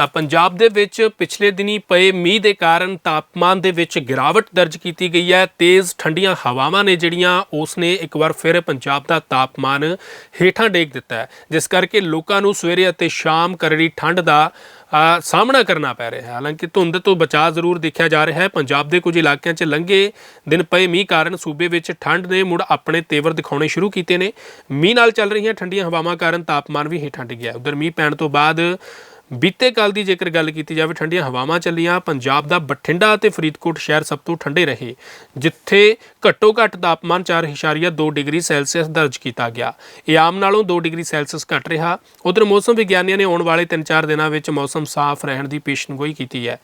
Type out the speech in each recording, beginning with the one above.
ਤਾਂ ਪੰਜਾਬ ਦੇ ਵਿੱਚ ਪਿਛਲੇ ਦਿਨੀ ਪਏ ਮੀਂਹ ਦੇ ਕਾਰਨ ਤਾਪਮਾਨ ਦੇ ਵਿੱਚ ਗਿਰਾਵਟ ਦਰਜ ਕੀਤੀ ਗਈ ਹੈ। ਤੇਜ਼ ਠੰਡੀਆਂ ਹਵਾਵਾਂ ਨੇ ਜਿਹੜੀਆਂ ਉਸ ਨੇ ਇੱਕ ਵਾਰ ਫਿਰ ਪੰਜਾਬ ਦਾ ਤਾਪਮਾਨ ਹੇਠਾਂ ਡੇਕ ਦਿੱਤਾ ਹੈ। ਜਿਸ ਕਰਕੇ ਲੋਕਾਂ ਨੂੰ ਸਵੇਰੇ ਅਤੇ ਸ਼ਾਮ ਕਰੜੀ ਠੰਡ ਦਾ ਸਾਹਮਣਾ ਕਰਨਾ ਪੈ ਰਿਹਾ ਹੈ। ਹਾਲਾਂਕਿ ਧੁੰਦ ਤੋਂ ਬਚਾਅ ਜ਼ਰੂਰ ਦੇਖਿਆ ਜਾ ਰਿਹਾ ਹੈ। ਪੰਜਾਬ ਦੇ ਕੁਝ ਇਲਾਕਿਆਂ 'ਚ ਲੰਘੇ ਦਿਨ ਪਏ ਮੀਂਹ ਕਾਰਨ ਸੂਬੇ ਵਿੱਚ ਠੰਡ ਨੇ ਮੁੜ ਆਪਣੇ ਤੇਵਰ ਦਿਖਾਉਣੇ ਸ਼ੁਰੂ ਕੀਤੇ ਨੇ। ਮੀਂਹ ਨਾਲ ਚੱਲ ਰਹੀਆਂ ਠੰਡੀਆਂ ਹਵਾਵਾਂ ਕਾਰਨ ਤਾਪਮਾਨ ਵੀ ਹੇਠਾਂ ਡਿੱਗਿਆ ਉਧਰ ਮੀਂਹ ਪੈਣ ਤੋਂ ਬਾਅਦ ਬੀਤੇ ਕੱਲ ਦੀ ਜੇਕਰ ਗੱਲ ਕੀਤੀ ਜਾਵੇ, ਠੰਡੀਆਂ ਹਵਾਵਾਂ ਚੱਲੀਆਂ, ਪੰਜਾਬ ਦਾ ਬਠਿੰਡਾ ਅਤੇ ਫਰੀਦਕੋਟ ਸ਼ਹਿਰ ਸਭ ਤੋਂ ਠੰਡੇ ਰਹੇ, ਜਿੱਥੇ ਘੱਟੋ ਘੱਟ ਤਾਪਮਾਨ 4.2 ਡਿਗਰੀ ਸੈਲਸੀਅਸ ਦਰਜ ਕੀਤਾ ਗਿਆ। ਇਹ ਆਮ ਨਾਲੋਂ 2 ਡਿਗਰੀ ਸੈਲਸੀਅਸ ਘੱਟ ਰਿਹਾ। ਉਧਰ ਮੌਸਮ ਵਿਗਿਆਨੀਆਂ ਨੇ ਆਉਣ ਵਾਲੇ 3-4 ਦਿਨਾਂ ਵਿੱਚ ਮੌਸਮ ਸਾਫ਼ ਰਹਿਣ ਦੀ ਪੇਸ਼ਨਗੋਈ ਕੀਤੀ ਹੈ।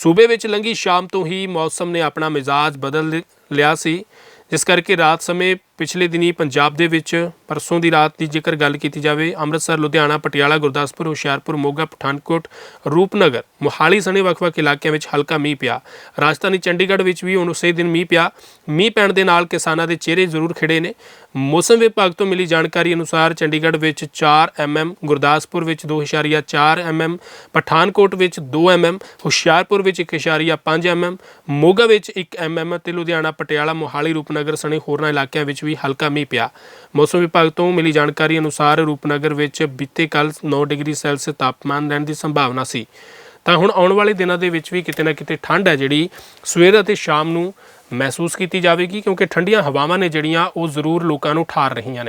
ਸੂਬੇ ਵਿੱਚ ਲੰਗੀ ਸ਼ਾਮ ਤੋਂ ਹੀ ਮੌਸਮ ਨੇ ਆਪਣਾ ਮਿਜ਼ਾਜ ਬਦਲ ਲਿਆ ਸੀ। ਜਿਸ ਕਰਕੇ ਰਾਤ ਸਮੇਂ ਪਿਛਲੇ ਦਿਨੀ ਪੰਜਾਬ ਦੇ ਵਿੱਚ ਪਰਸੋਂ ਦੀ ਰਾਤ ਦੀ ਜੇਕਰ ਗੱਲ ਕੀਤੀ ਜਾਵੇ, ਅੰਮ੍ਰਿਤਸਰ, ਲੁਧਿਆਣਾ, ਪਟਿਆਲਾ, ਗੁਰਦਾਸਪੁਰ, ਹੁਸ਼ਿਆਰਪੁਰ, ਮੋਗਾ, ਪਠਾਨਕੋਟ, ਰੂਪਨਗਰ, ਮੋਹਾਲੀ ਸਣੇ ਵੱਖ-ਵੱਖ ਇਲਾਕਿਆਂ ਵਿੱਚ ਹਲਕਾ ਮੀਂਹ ਪਿਆ। ਰਾਜਧਾਨੀ ਚੰਡੀਗੜ੍ਹ ਵਿੱਚ ਵੀ ਹੁਣ ਉਸੇ ਦਿਨ ਮੀਂਹ ਪਿਆ। ਮੀਂਹ ਪੈਣ ਦੇ ਨਾਲ ਕਿਸਾਨਾਂ ਦੇ ਚਿਹਰੇ ਜ਼ਰੂਰ ਖਿੜੇ ਨੇ। ਮੌਸਮ ਵਿਭਾਗ ਤੋਂ ਮਿਲੀ ਜਾਣਕਾਰੀ ਅਨੁਸਾਰ ਚੰਡੀਗੜ੍ਹ ਵਿੱਚ 4 ਐਮਐਮ ਗੁਰਦਾਸਪੁਰ ਵਿੱਚ 2.4 ਐਮਐਮ ਪਠਾਨਕੋਟ ਵਿੱਚ 2 ਐਮਐਮ ਹੁਸ਼ਿਆਰਪੁਰ ਵਿੱਚ 1.5 ਐਮਐਮ ਮੋਗਾ ਵਿੱਚ 1 ਐਮਐਮ ਅਤੇ ਲੁਧਿਆਣਾ, ਪਟਿਆਲਾ, ਮੋਹਾਲੀ, ਰੂਪਨਗਰ ਸਣੇ ਹੋਰਨਾਂ ਇਲਾਕਿਆਂ ਵਿੱਚ ਵੀ ਹਲਕਾ ਮੀਂਹ ਪਿਆ। ਮੌਸਮ ਵਿਭਾਗ ਤੋਂ ਮਿਲੀ ਜਾਣਕਾਰੀ ਅਨੁਸਾਰ ਰੂਪਨਗਰ ਵਿੱਚ ਬੀਤੇ ਕੱਲ 9 ਡਿਗਰੀ ਸੈਲਸੀਅਸ ਤਾਪਮਾਨ ਰਹਿਣ ਦੀ ਸੰਭਾਵਨਾ ਸੀ। ਤਾਂ ਹੁਣ ਆਉਣ ਵਾਲੇ ਦਿਨਾਂ ਦੇ ਵਿੱਚ ਵੀ ਕਿਤੇ ਨਾ ਕਿਤੇ ਠੰਡ ਹੈ ਜਿਹੜੀ ਸਵੇਰ ਅਤੇ ਸ਼ਾਮ ਨੂੰ ਮਹਿਸੂਸ ਕੀਤੀ ਜਾਵੇਗੀ ਕਿਉਂਕਿ ਠੰਡੀਆਂ ਹਵਾਵਾਂ ਨੇ ਜਿਹੜੀਆਂ ਉਹ ਜ਼ਰੂਰ ਲੋਕਾਂ ਨੂੰ ਠਾਰ ਰਹੀਆਂ ਨੇ।